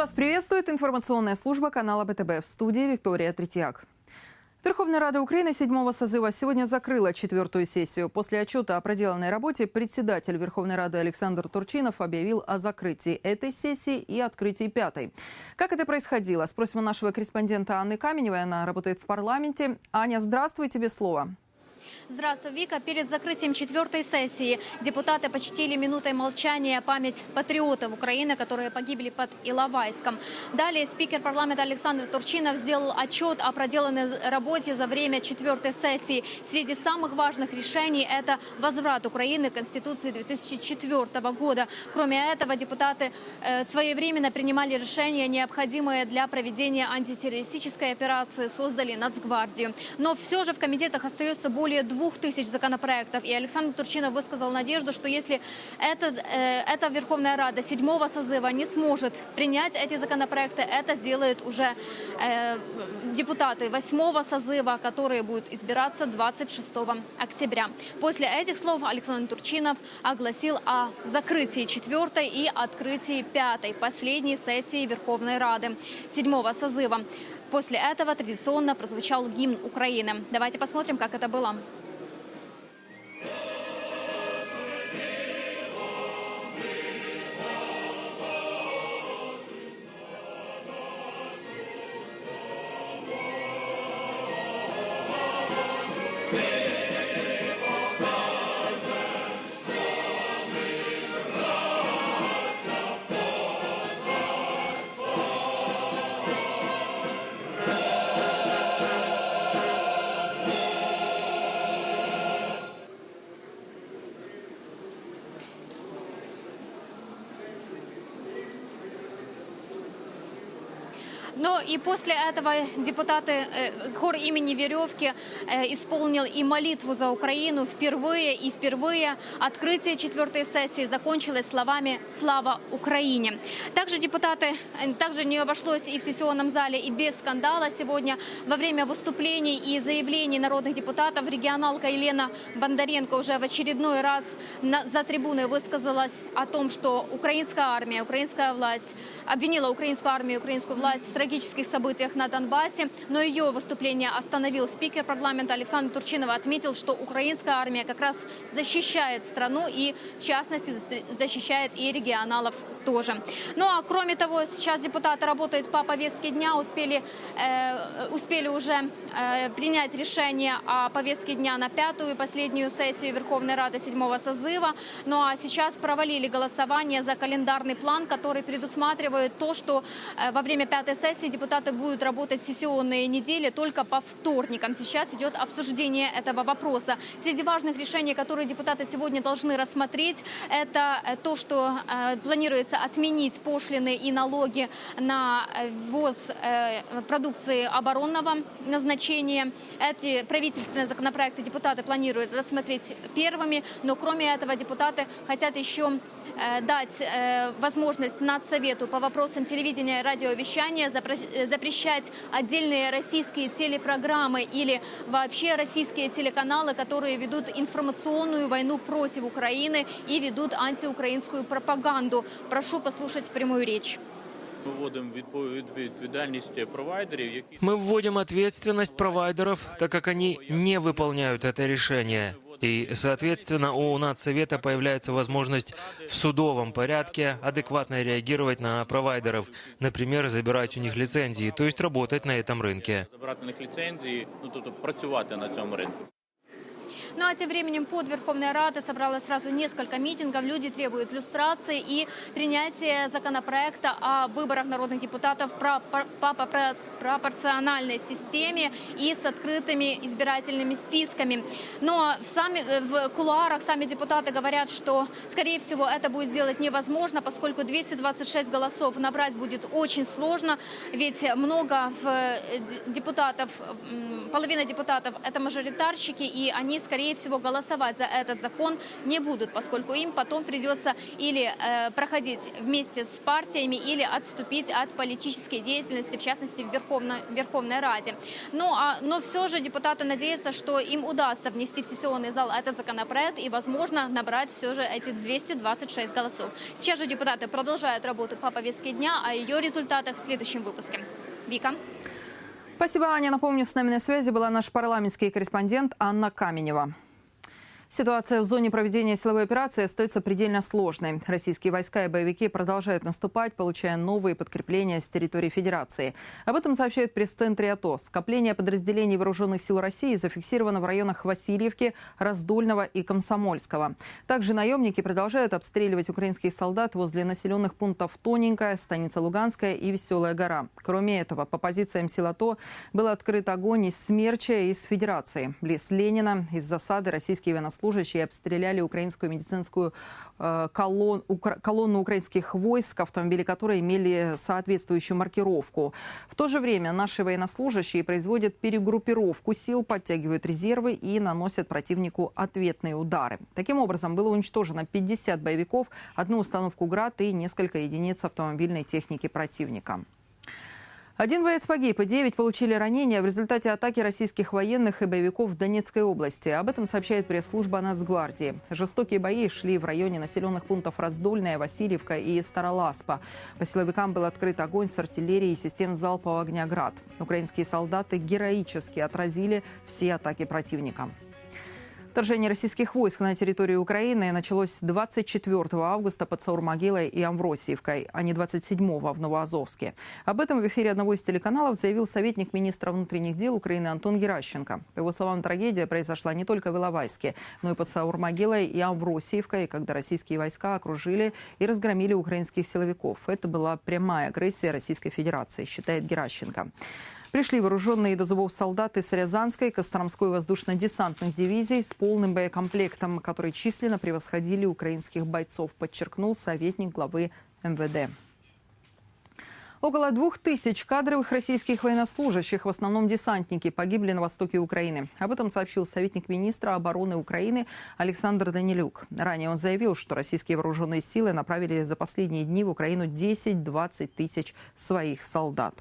Вас приветствует информационная служба канала БТБ в студии Виктория Третьяк. Верховная Рада Украины седьмого созыва сегодня закрыла четвертую сессию. После отчета о проделанной работе председатель Верховной Рады Александр Турчинов объявил о закрытии этой сессии и открытии пятой. Как это происходило? Спросим у нашего корреспондента Анны Каменевой. Она работает в парламенте. Аня, здравствуй, тебе слово. Здравствуй, Вика. Перед закрытием четвертой сессии депутаты почтили минутой молчания память патриотов Украины, которые погибли под Иловайском. Далее спикер парламента Александр Турчинов сделал отчет о проделанной работе за время четвертой сессии. Среди самых важных решений это возврат Украины к Конституции 2004 года. Кроме этого, депутаты э, своевременно принимали решения, необходимые для проведения антитеррористической операции, создали Нацгвардию. Но все же в комитетах остается более двух двух тысяч законопроектов. И Александр Турчинов высказал надежду, что если этот, э, эта Верховная Рада седьмого созыва не сможет принять эти законопроекты, это сделают уже э, депутаты восьмого созыва, которые будут избираться 26 октября. После этих слов Александр Турчинов огласил о закрытии четвертой и открытии пятой, последней сессии Верховной Рады седьмого созыва. После этого традиционно прозвучал гимн Украины. Давайте посмотрим, как это было. Но и после этого депутаты, э, хор имени Веревки э, исполнил и молитву за Украину впервые. И впервые открытие четвертой сессии закончилось словами «Слава Украине». Также депутаты, э, также не обошлось и в сессионном зале, и без скандала сегодня. Во время выступлений и заявлений народных депутатов регионалка Елена Бондаренко уже в очередной раз на, за трибуной высказалась о том, что украинская армия, украинская власть обвинила украинскую армию украинскую власть в трагических событиях на Донбассе, но ее выступление остановил спикер парламента Александр Турчинов, отметил, что украинская армия как раз защищает страну и, в частности, защищает и регионалов тоже. Ну а кроме того, сейчас депутаты работают по повестке дня, успели, э, успели уже э, принять решение о повестке дня на пятую и последнюю сессию Верховной Рады седьмого созыва. Ну а сейчас провалили голосование за календарный план, который предусматривает то, что э, во время пятой сессии депутаты будут работать сессионные недели только по вторникам. Сейчас идет обсуждение этого вопроса. Среди важных решений, которые депутаты сегодня должны рассмотреть, это э, то, что э, планируется отменить пошлины и налоги на э, ввоз э, продукции оборонного назначения. Эти правительственные законопроекты депутаты планируют рассмотреть первыми, но кроме этого депутаты хотят еще дать возможность Нацсовету по вопросам телевидения и радиовещания запрещать отдельные российские телепрограммы или вообще российские телеканалы, которые ведут информационную войну против Украины и ведут антиукраинскую пропаганду. Прошу послушать прямую речь. Мы вводим відповідальність провайдерів, які Мы вводим ответственность провайдеров, так как они не выполняют это решение. И, соответственно, у Нацсовета появляется возможность в судовом порядке адекватно реагировать на провайдеров, например, забирать у них лицензии, то есть работать на этом рынке. Ну а тем временем под Верховной Радой собралось сразу несколько митингов. Люди требуют люстрации и принятия законопроекта о выборах народных депутатов по пропорциональной системе и с открытыми избирательными списками. Но в, сами, в кулуарах сами депутаты говорят, что, скорее всего, это будет сделать невозможно, поскольку 226 голосов набрать будет очень сложно, ведь много э, депутатов, половина депутатов это мажоритарщики, и они, скорее скорее всего, голосовать за этот закон не будут, поскольку им потом придется или э, проходить вместе с партиями, или отступить от политической деятельности, в частности, в Верховной Верховной, Раде. Ну, а, но все же депутаты надеются, что им удастся внести в сессионный зал этот законопроект и, возможно, набрать все же эти 226 голосов. Сейчас же депутаты продолжают работу по повестке дня, о ее результатах в следующем выпуске. Вика. Спасибо, Аня. Напомню, с нами на связи была наш парламентский корреспондент Анна Каменева. Ситуация в зоне проведения силовой операции остается предельно сложной. Российские войска и боевики продолжают наступать, получая новые подкрепления с территории Федерации. Об этом сообщает пресс-центр АТО. Скопление подразделений вооруженных сил России зафиксировано в районах Васильевки, Раздольного и Комсомольского. Также наемники продолжают обстреливать украинских солдат возле населенных пунктов Тоненькая, Станица Луганская и Веселая гора. Кроме этого, по позициям сил АТО был открыт огонь из Смерча и из Федерации. Близ Ленина из засады российские военнослужащие обстреляли украинскую медицинскую э, колон- укра- колонну украинских войск, автомобили которой имели соответствующую маркировку. В то же время наши военнослужащие производят перегруппировку сил, подтягивают резервы и наносят противнику ответные удары. Таким образом, было уничтожено 50 боевиков, одну установку «Град» и несколько единиц автомобильной техники противника. Один боец погиб, и девять получили ранения в результате атаки российских военных и боевиков в Донецкой области. Об этом сообщает пресс-служба Нацгвардии. Жестокие бои шли в районе населенных пунктов Раздольная, Васильевка и Староласпа. По силовикам был открыт огонь с артиллерии и систем залпового огня «Град». Украинские солдаты героически отразили все атаки противника. Вторжение российских войск на территорию Украины началось 24 августа под Саурмогилой и Амвросиевкой, а не 27 в Новоазовске. Об этом в эфире одного из телеканалов заявил советник министра внутренних дел Украины Антон Геращенко. По его словам, трагедия произошла не только в Иловайске, но и под Саурмогилой и Амвросиевкой, когда российские войска окружили и разгромили украинских силовиков. Это была прямая агрессия Российской Федерации, считает Геращенко. Пришли вооруженные до зубов солдаты с Рязанской, Костромской воздушно-десантных дивизий с полным боекомплектом, которые численно превосходили украинских бойцов, подчеркнул советник главы МВД. Около двух тысяч кадровых российских военнослужащих, в основном десантники, погибли на востоке Украины. Об этом сообщил советник министра обороны Украины Александр Данилюк. Ранее он заявил, что российские вооруженные силы направили за последние дни в Украину 10-20 тысяч своих солдат.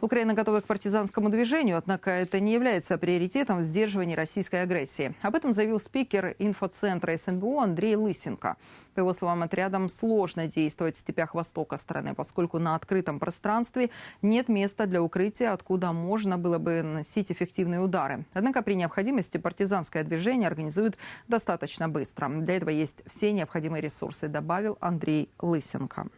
Украина готова к партизанскому движению, однако это не является приоритетом в сдерживании российской агрессии. Об этом заявил спикер инфоцентра СНБО Андрей Лысенко. По его словам, отрядам сложно действовать в степях востока страны, поскольку на открытом пространстве нет места для укрытия, откуда можно было бы носить эффективные удары. Однако при необходимости партизанское движение организуют достаточно быстро. Для этого есть все необходимые ресурсы, добавил Андрей Лысенко.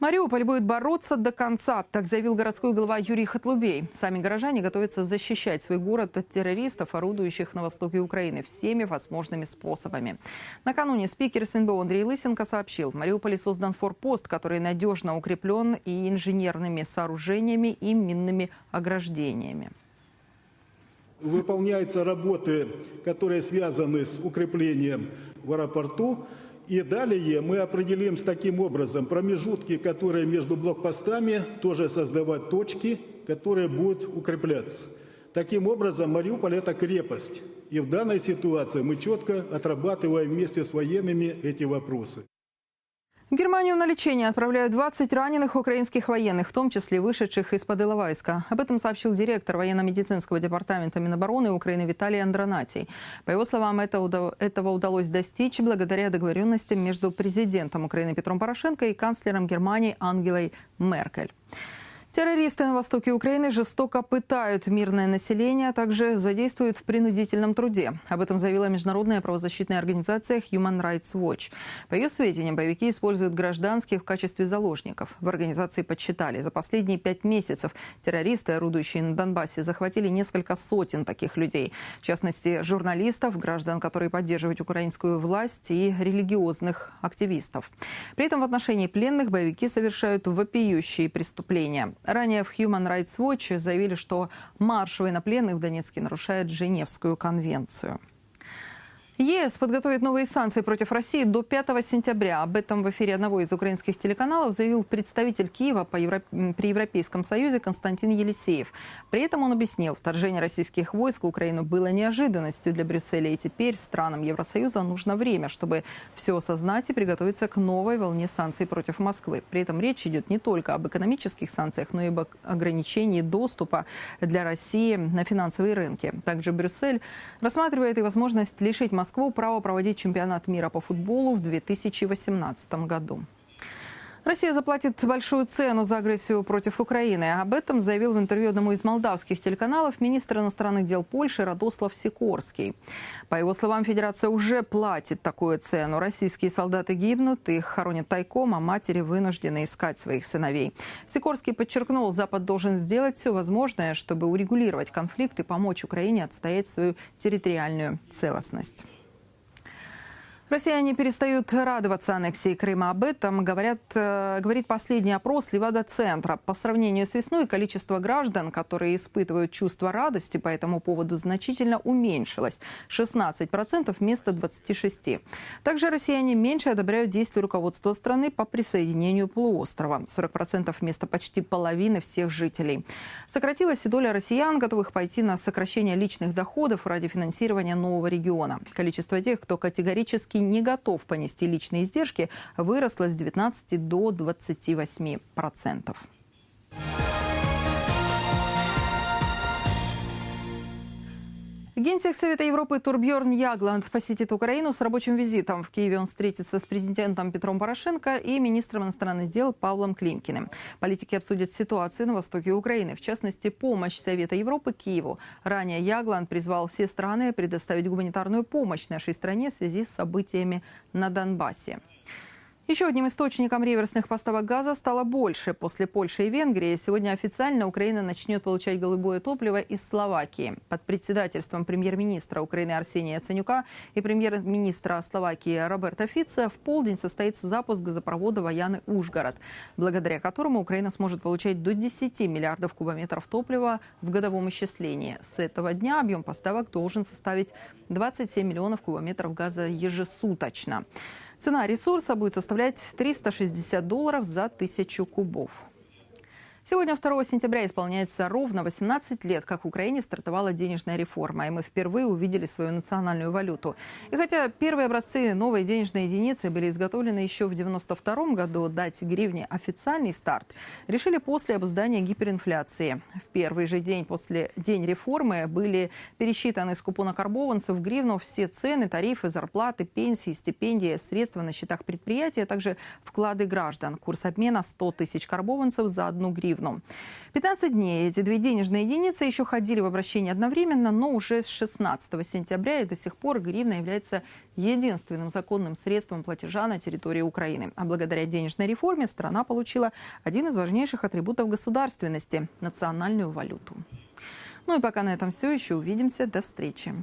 Мариуполь будет бороться до конца, так заявил городской глава Юрий Хатлубей. Сами горожане готовятся защищать свой город от террористов, орудующих на востоке Украины всеми возможными способами. Накануне спикер СНБО Андрей Лысенко сообщил, в Мариуполе создан форпост, который надежно укреплен и инженерными сооружениями, и минными ограждениями. Выполняются работы, которые связаны с укреплением в аэропорту. И далее мы определим с таким образом промежутки, которые между блокпостами, тоже создавать точки, которые будут укрепляться. Таким образом, Мариуполь – это крепость. И в данной ситуации мы четко отрабатываем вместе с военными эти вопросы. В Германию на лечение отправляют 20 раненых украинских военных, в том числе вышедших из-под Иловайска. Об этом сообщил директор военно-медицинского департамента Минобороны Украины Виталий Андронатий. По его словам, это удав- этого удалось достичь благодаря договоренностям между президентом Украины Петром Порошенко и канцлером Германии Ангелой Меркель. Террористы на востоке Украины жестоко пытают мирное население, а также задействуют в принудительном труде. Об этом заявила международная правозащитная организация Human Rights Watch. По ее сведениям, боевики используют гражданских в качестве заложников. В организации подсчитали, за последние пять месяцев террористы, орудующие на Донбассе, захватили несколько сотен таких людей. В частности, журналистов, граждан, которые поддерживают украинскую власть и религиозных активистов. При этом в отношении пленных боевики совершают вопиющие преступления. Ранее в Human Rights Watch заявили, что марш военнопленных в Донецке нарушает Женевскую конвенцию. ЕС подготовит новые санкции против России до 5 сентября. Об этом в эфире одного из украинских телеканалов заявил представитель Киева по Евро... при Европейском Союзе Константин Елисеев. При этом он объяснил, вторжение российских войск в Украину было неожиданностью для Брюсселя. И теперь странам Евросоюза нужно время, чтобы все осознать и приготовиться к новой волне санкций против Москвы. При этом речь идет не только об экономических санкциях, но и об ограничении доступа для России на финансовые рынки. Также Брюссель рассматривает и возможность лишить Москвы право проводить чемпионат мира по футболу в 2018 году. Россия заплатит большую цену за агрессию против Украины. Об этом заявил в интервью одному из молдавских телеканалов министр иностранных дел Польши Радослав Сикорский. По его словам, Федерация уже платит такую цену. Российские солдаты гибнут, их хоронят тайком, а матери вынуждены искать своих сыновей. Сикорский подчеркнул, Запад должен сделать все возможное, чтобы урегулировать конфликт и помочь Украине отстоять свою территориальную целостность. Россияне перестают радоваться аннексии Крыма. Об этом говорят, э, говорит последний опрос Левада-центра. По сравнению с весной количество граждан, которые испытывают чувство радости по этому поводу, значительно уменьшилось. 16% вместо 26%. Также россияне меньше одобряют действия руководства страны по присоединению полуострова. 40% вместо почти половины всех жителей. Сократилась и доля россиян, готовых пойти на сокращение личных доходов ради финансирования нового региона. Количество тех, кто категорически не готов понести личные издержки, выросла с 19 до 28 процентов. Генсек Совета Европы Турбьерн Ягланд посетит Украину с рабочим визитом. В Киеве он встретится с президентом Петром Порошенко и министром иностранных дел Павлом Климкиным. Политики обсудят ситуацию на востоке Украины, в частности, помощь Совета Европы Киеву. Ранее Ягланд призвал все страны предоставить гуманитарную помощь нашей стране в связи с событиями на Донбассе. Еще одним источником реверсных поставок газа стало больше. После Польши и Венгрии сегодня официально Украина начнет получать голубое топливо из Словакии. Под председательством премьер-министра Украины Арсения Яценюка и премьер-министра Словакии Роберта Фица в полдень состоится запуск газопровода Ваяны-Ужгород, благодаря которому Украина сможет получать до 10 миллиардов кубометров топлива в годовом исчислении. С этого дня объем поставок должен составить 27 миллионов кубометров газа ежесуточно. Цена ресурса будет составлять 360 долларов за тысячу кубов. Сегодня, 2 сентября, исполняется ровно 18 лет, как в Украине стартовала денежная реформа, и мы впервые увидели свою национальную валюту. И хотя первые образцы новой денежной единицы были изготовлены еще в 92 году, дать гривне официальный старт решили после обуздания гиперинфляции. В первый же день после день реформы были пересчитаны с купона карбованцев в гривну все цены, тарифы, зарплаты, пенсии, стипендии, средства на счетах предприятия, а также вклады граждан. Курс обмена 100 тысяч карбованцев за одну гривну гривну. 15 дней эти две денежные единицы еще ходили в обращение одновременно, но уже с 16 сентября и до сих пор гривна является единственным законным средством платежа на территории Украины. А благодаря денежной реформе страна получила один из важнейших атрибутов государственности – национальную валюту. Ну и пока на этом все. Еще увидимся. До встречи.